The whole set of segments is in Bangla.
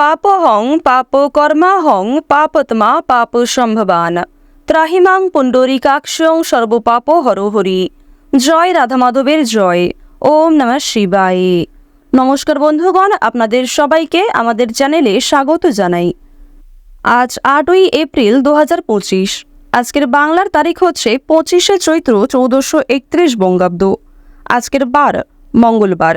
পাপহং পাপ কর্মাহং পাপতমা পাপ সম্ভবান ত্রাহিমাং পুণ্ডরিকাক্ষং সর্বপাপ হরহরি। জয় রাধা মাধবের জয়। ওম নমঃ শিবায়। নমস্কার বন্ধুগণ, আপনাদের সবাইকে আমাদের চ্যানেলে স্বাগত জানাই। আজ আটই এপ্রিল দু হাজার পঁচিশ। আজকের বাংলার তারিখ হচ্ছে পঁচিশে চৈত্র চৌদ্দশো একত্রিশ বঙ্গাব্দ। আজকের বার মঙ্গলবার।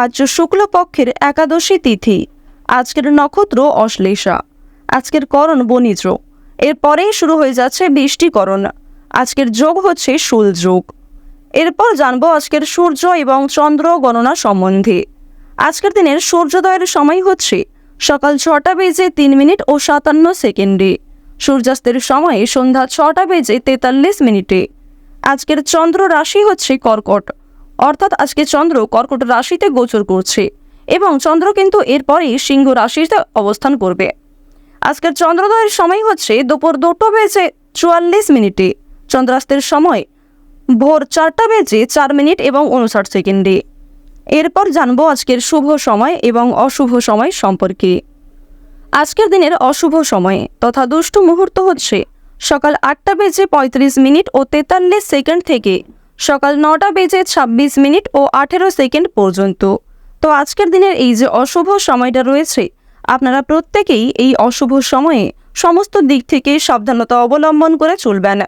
আজ শুক্লপক্ষের একাদশী তিথি। আজকের নক্ষত্র অশ্লেষা। আজকের করণ বণিজ এরপরেই শুরু হয়ে যাচ্ছে বৃষ্টিকরণ। আজকের যোগ হচ্ছে শুল যোগ। এরপর জানব আজকের সূর্য এবং চন্দ্র গণনা সম্বন্ধে। আজকের দিনের সূর্যোদয়ের সময় হচ্ছে সকাল ছটা বেজে তিন মিনিট ও সাতান্ন সেকেন্ডে। সূর্যাস্তের সময় সন্ধ্যা ছটা বেজে তেতাল্লিশ মিনিটে। আজকের চন্দ্র রাশি হচ্ছে কর্কট। অর্থাৎ আজকে চন্দ্র কর্কট রাশিতে গোচর করছে এবং চন্দ্র কিন্তু এরপরেই সিংহ রাশিতে অবস্থান করবে। আজকের চন্দ্রোদয়ের সময় হচ্ছে দুপুর দুটো বেজে চুয়াল্লিশ মিনিটে। চন্দ্রাস্তের সময় ভোর চারটা বেজে চার মিনিট এবং উনষাট সেকেন্ডে। এরপর জানব আজকের শুভ সময় এবং অশুভ সময় সম্পর্কে। আজকের দিনের অশুভ সময়ে তথা দুষ্ট মুহূর্ত হচ্ছে সকাল আটটা বেজে পঁয়ত্রিশ মিনিট ও তেতাল্লিশ সেকেন্ড থেকে সকাল নটা বেজে ছাব্বিশ মিনিট ও আঠেরো সেকেন্ড পর্যন্ত। তো আজকের দিনের এই যে অশুভ সময়টা রয়েছে, আপনারা প্রত্যেকেই এই অশুভ সময়ে সমস্ত দিক থেকে সাবধানতা অবলম্বন করে চলবেন।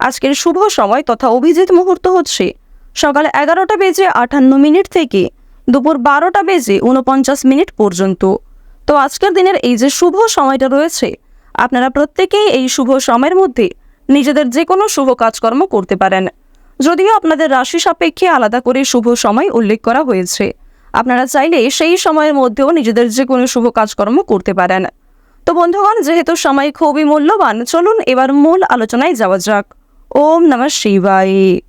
আজকের শুভ সময় তথা অভিজিৎ মুহূর্ত হচ্ছে সকাল এগারোটা বেজে আটান্ন মিনিট থেকে দুপুর বারোটা বেজে উনপঞ্চাশ মিনিট পর্যন্ত। তো আজকের দিনের এই যে শুভ সময়টা রয়েছে, আপনারা প্রত্যেকেই এই শুভ সময়ের মধ্যে নিজেদের যে কোনো শুভ কাজকর্ম করতে পারেন। যদিও আপনাদের রাশি সাপেক্ষে আলাদা করে শুভ সময় উল্লেখ করা হয়েছে। আপনারা চাইলে সেই সময়ের মধ্যেও নিজেদের যে কোনো শুভ কাজকর্ম করতে পারেন। তো বন্ধুগণ, যেহেতু সময় খুবই মূল্যবান, চলুন এবার মূল আলোচনায় যাওয়া যাক। ওম নমঃ শিবায়।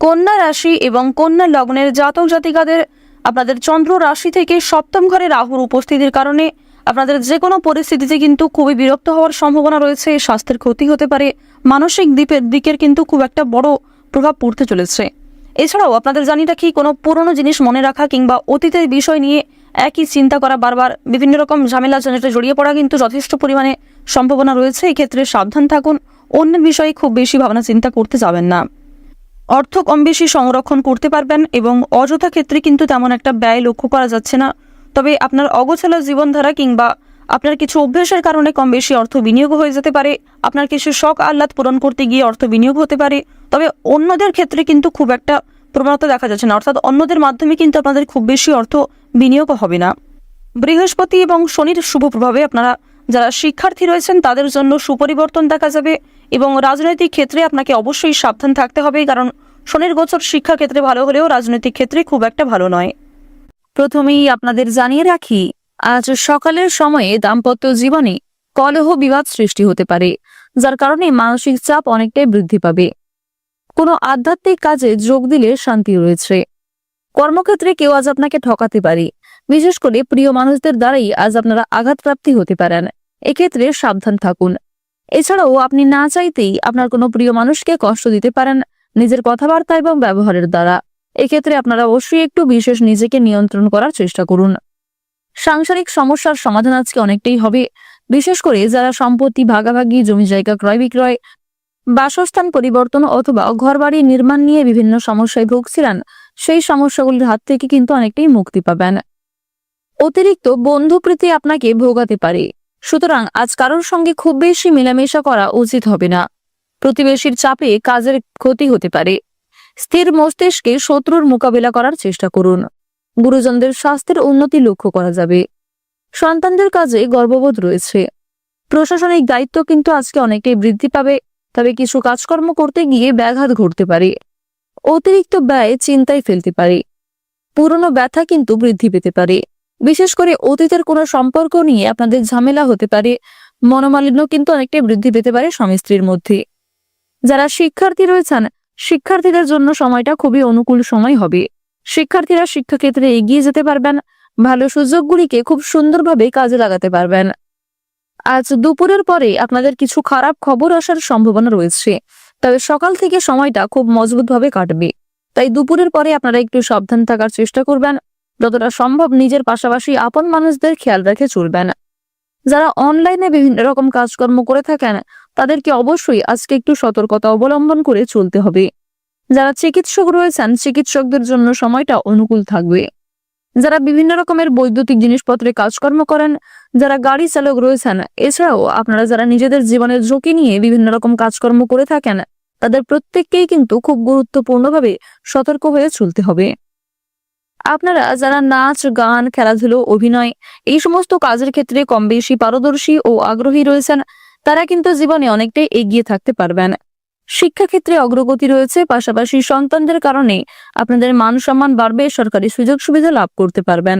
কন্যা রাশি এবং কন্যা লগ্নের জাতক জাতিকাদের, আপনাদের চন্দ্র রাশি থেকে সপ্তম ঘরে রাহুর উপস্থিতির কারণে আপনাদের যে কোনো পরিস্থিতিতে কিন্তু খুবই বিরক্ত হওয়ার সম্ভাবনা রয়েছে। স্বাস্থ্যের ক্ষতি হতে পারে, মানসিক দ্বীপের দিকের কিন্তু খুব একটা বড় প্রভাব পড়তে চলেছে। এছাড়াও আপনাদের জানি রাখি, কোনো পুরনো জিনিস মনে রাখা কিংবা অতীতের বিষয় নিয়ে একই চিন্তা করা বারবার। বিভিন্ন রকম ঝামেলা জনেটে জড়িয়ে পড়া কিন্তু যথেষ্ট পরিমাণে সম্ভাবনা রয়েছে। এক্ষেত্রে সাবধান থাকুন, অন্যের বিষয়ে খুব বেশি ভাবনা চিন্তা করতে যাবেন না। অর্থ কম বেশি সংরক্ষণ করতে পারবেন এবং অযথা ক্ষেত্রে কিন্তু তেমন একটা ব্যয় লক্ষ্য করা যাচ্ছে না। তবে আপনার অগোছালো জীবনধারা কিংবা আপনার কিছু অভ্যাসের কারণে কম বেশি অর্থ বিনিয়োগ হয়ে যেতে পারে। আপনার কিছু শখ আহ্লাদ পূরণ করতে গিয়ে অর্থ বিনিয়োগ হতে পারে। তবে অন্যদের ক্ষেত্রে কিন্তু খুব একটা প্রবণতা দেখা যাচ্ছে না। অর্থাৎ অন্যদের মাধ্যমে কিন্তু আপনাদের খুব বেশি অর্থ বিনিয়োগ হবে না। বৃহস্পতি এবং শনির শুভ প্রভাবে আপনারা যারা শিক্ষার্থী রয়েছেন, তাদের জন্য সুপরিবর্তন দেখা যাবে এবং রাজনৈতিক ক্ষেত্রে আপনাকে অবশ্যই সাবধান থাকতে হবে, কারণ শনির গোচর শিক্ষা ক্ষেত্রে ভালো হলেও রাজনৈতিক ক্ষেত্রে খুব একটা ভালো নয়। প্রথমেই আপনাদের জানিয়ে রাখি আজ সকালের সময়ে দাম্পত্য জীবনে কলহ বিবাদ সৃষ্টি হতে পারে, যার কারণে মানসিক চাপ অনেকটাই বৃদ্ধি পাবে। কোনো আধ্যাত্মিক কাজে যোগ দিলে শান্তি রয়েছে। কর্মক্ষেত্রে কেউ আজ আপনাকে ঠকাতে পারে, বিশেষ করে প্রিয় মানুষদের দ্বারাই আজ আপনারা আঘাতপ্রাপ্তি হতে পারেন। এক্ষেত্রে সাবধান থাকুন। এছাড়াও আপনি না চাইতেই আপনার কোনো প্রিয় মানুষকে কষ্ট দিতে পারেন নিজের কথাবার্তা এবং ব্যবহারের দ্বারা। এক্ষেত্রে আপনারা অবশ্যই একটু বিশেষ নিজেকে নিয়ন্ত্রণ করার চেষ্টা করুন। সাংসারিক সমস্যার সমাধান আজকে অনেকটাই হবে। বিশেষ করে যারা সম্পত্তি, ভাগাভাগি, জমি জায়গা, ক্রয় বিক্রয়, বাসস্থান পরিবর্তন অথবা ঘরবাড়ি নির্মাণ নিয়ে বিভিন্ন সমস্যায় ভুগছিলেন, সেই সমস্যাগুলির হাত থেকে কিন্তু অনেকটাই মুক্তি পাবেন। অতিরিক্ত বন্ধুপ্রীতি আপনাকে ভোগাতে পারে। সুতরাং আজ কারোর সঙ্গে খুব বেশি মেলামেশা করা উচিত হবে না। প্রতিবেশীর চাপে কাজের ক্ষতি হতে পারে। স্থির মস্তিষ্কে শত্রুর মোকাবিলা করার চেষ্টা করুন। গুরুজনদের স্বাস্থ্যের উন্নতি লক্ষ্য করা যাবে। সন্তানদের কাজে গর্ববোধ রয়েছে। প্রশাসনিক দায়িত্ব কিন্তু আজকে অনেকটাই বৃদ্ধি পাবে, তবে কিছু কাজকর্ম করতে গিয়ে ব্যাঘাত ঘটতে পারে। অতিরিক্ত ব্যয় চিন্তায় ফেলতে পারে। পুরনো ব্যথা কিন্তু বৃদ্ধি পেতে পারে। বিশেষ করে অতীতের কোনো সম্পর্ক নিয়ে আপনাদের ঝামেলা হতে পারে। মনোমালিন্য কিন্তু অনেকটাই বৃদ্ধি পেতে পারে স্বামী স্ত্রীর মধ্যে। যারা শিক্ষার্থী রয়েছেন, শিক্ষার্থীদের জন্য সময়টা খুবই অনুকূল সময় হবে। শিক্ষার্থীরা শিক্ষাক্ষেত্রে এগিয়ে যেতে পারবেন, ভালো সুযোগগুলিকে খুব সুন্দরভাবে কাজে লাগাতে পারবেন। আজ দুপুরের পরে আপনাদের কিছু খারাপ খবর আসার সম্ভাবনা রয়েছে, তবে সকাল থেকে সময়টা খুব মজবুতভাবে কাটবে। তাই দুপুরের পরে আপনারা একটু সাবধান থাকার চেষ্টা করবেন, যতটা সম্ভব নিজের পাশাপাশি আপন মানুষদের খেয়াল রেখে চলবেন। যারা অনলাইনে বিভিন্ন রকম কাজকর্ম করে থাকেন, তাদেরকে অবশ্যই আজকে একটু সতর্কতা অবলম্বন করে চলতে হবে। যারা চিকিৎসক রয়েছেন, চিকিৎসকদের জন্য সময়টা অনুকূল থাকবে। যারা বিভিন্ন রকমের বৈদ্যুতিক জিনিসপত্রে কাজকর্ম করেন, যারা গাড়ি চালক রয়েছেন, এছাড়াও আপনারা যারা নিজেদের জীবনের ঝুঁকি নিয়ে বিভিন্ন রকম কাজকর্ম করে থাকেন, তাদের প্রত্যেককেই কিন্তু খুব গুরুত্বপূর্ণভাবে সতর্ক হয়ে চলতে হবে। আপনারা যারা নাচ, গান, খেলাধুলো, অভিনয়, এই সমস্ত কাজের ক্ষেত্রে কম বেশি পারদর্শী ও আগ্রহী রয়েছেন, তারা কিন্তু জীবনে অনেকটাই এগিয়ে থাকতে পারবেন। শিক্ষাক্ষেত্রে অগ্রগতি রয়েছে, পাশাপাশি সন্তানদের কারণে আপনাদের মান সম্মান বাড়বে, সরকারি সুযোগ সুবিধা লাভ করতে পারবেন।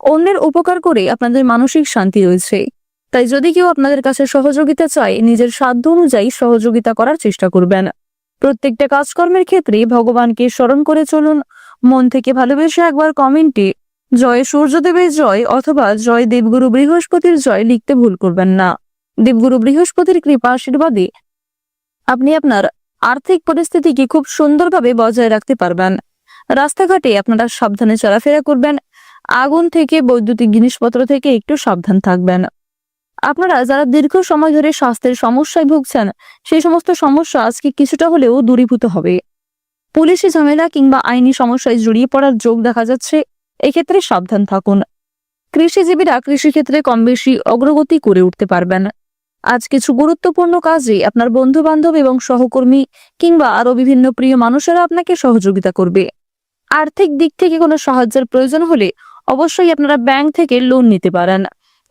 অন্যের উপকার করে আপনাদের মানসিক শান্তি রয়েছে। তাই যদি কেউ আপনাদের কাছে সহযোগিতা চায়, নিজের সাধ্য অনুযায়ী সহযোগিতা করার চেষ্টা করবেন। প্রত্যেকটা কাজকর্মের ক্ষেত্রে ভগবানকে স্মরণ করে চলুন। মন থেকে ভালোবেসে একবার কমেন্টে জয় সূর্যদেবের জয় অথবা জয় দেবগুরু বৃহস্পতির জয় লিখতে ভুল করবেন না। দেবগুরু বৃহস্পতির কৃপা আশীর্বাদে আপনি আপনার আর্থিক পরিস্থিতিকে খুব সুন্দরভাবে বজায় রাখতে পারবেন। রাস্তাঘাটে আপনারা সাবধানে চলাফেরা করবেন। আগুন থেকে, বৈদ্যুতিক জিনিসপত্র থেকে একটু সাবধান থাকবেন। আপনারা যারা দীর্ঘ সময় ধরে স্বাস্থ্যের সমস্যায় ভুগছেন, সেই সমস্ত সমস্যা আজকে কিছুটা হলেও দূরীভূত হবে। পুলিশি ঝামেলা কিংবা আইনি সমস্যায় জড়িয়ে পড়ার যোগ দেখা যাচ্ছে। এক্ষেত্রে সাবধান থাকুন। কৃষিজীবীরা কৃষিক্ষেত্রে কম বেশি অগ্রগতি করে উঠতে পারবেন। আজ কিছু গুরুত্বপূর্ণ কাজে আপনার বন্ধু বান্ধব এবং সহকর্মী কিংবা আরও বিভিন্ন প্রিয় মানুষেরা আপনাকে সহযোগিতা করবে। আর্থিক দিক থেকে কোনো সাহায্যের প্রয়োজন হলে অবশ্যই আপনারা ব্যাংক থেকে লোন নিতে পারেন।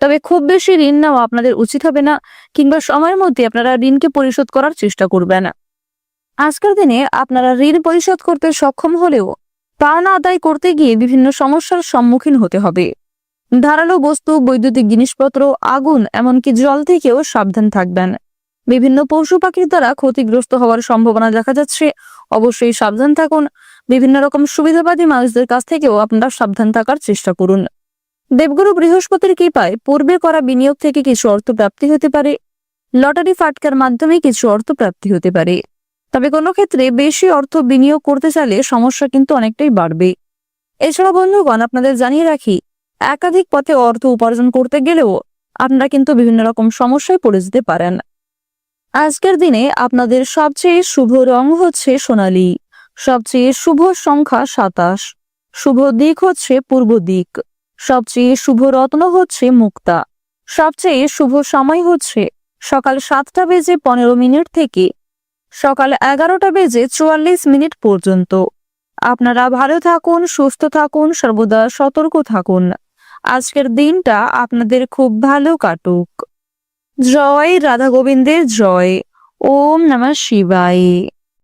তবে খুব বেশি ঋণ নেওয়া আপনাদের উচিত হবে না কিংবা সময়ের মধ্যে আপনারা ঋণকে পরিশোধ করার চেষ্টা করবেন। আজকের দিনে আপনারা ঋণ পরিশোধ করতে সক্ষম হলেও পাওনা আদায় করতে গিয়ে বিভিন্ন সমস্যার সম্মুখীন হতে হবে। ধারালো বস্তু, বৈদ্যুতিক জিনিসপত্র, আগুন, এমনকি জল থেকেও সাবধান থাকবেন। বিভিন্ন পশু পাখির দ্বারা ক্ষতিগ্রস্ত হওয়ার সম্ভাবনা দেখা যাচ্ছে। অবশ্যই সাবধান থাকুন। বিভিন্ন রকম সুবিধাবাদী মানুষদের কাছ থেকেও আপনারা সাবধান থাকার চেষ্টা করুন। দেবগুরু বৃহস্পতির কৃপায় পূর্বে করা বিনিয়োগ থেকে কিছু অর্থ প্রাপ্তি হতে পারে। লটারি ফাটকার মাধ্যমে কিছু অর্থ প্রাপ্তি হতে পারে। তবে কোনো ক্ষেত্রে বেশি অর্থ বিনিয়োগ করতে চাইলে সমস্যা কিন্তু অনেকটাই বাড়বে। এছাড়া বন্ধুগণ, আপনাদের জানিয়ে রাখি একাধিক পথে অর্থ উপার্জন করতে গেলেও আপনারা কিন্তু বিভিন্ন রকম সমস্যায় পড়ে যেতে পারেন। আজকের দিনে আপনাদের সবচেয়ে শুভ রং হচ্ছে সোনালি, সবচেয়ে শুভ সংখ্যা সাতাশ, শুভ দিক হচ্ছে পূর্ব দিক, সবচেয়ে শুভ রত্ন হচ্ছে মুক্তা, সবচেয়ে শুভ সময় হচ্ছে সকাল সাতটা বেজে পনেরো মিনিট থেকে সকাল এগারোটা বেজে চুয়াল্লিশ মিনিট পর্যন্ত। আপনারা ভালো থাকুন, সুস্থ থাকুন, সর্বদা সতর্ক থাকুন। আজকের দিনটা আপনাদের খুব ভালো কাটুক। জয় রাধা গোবিন্দের জয়। ওম নমঃ শিবায়।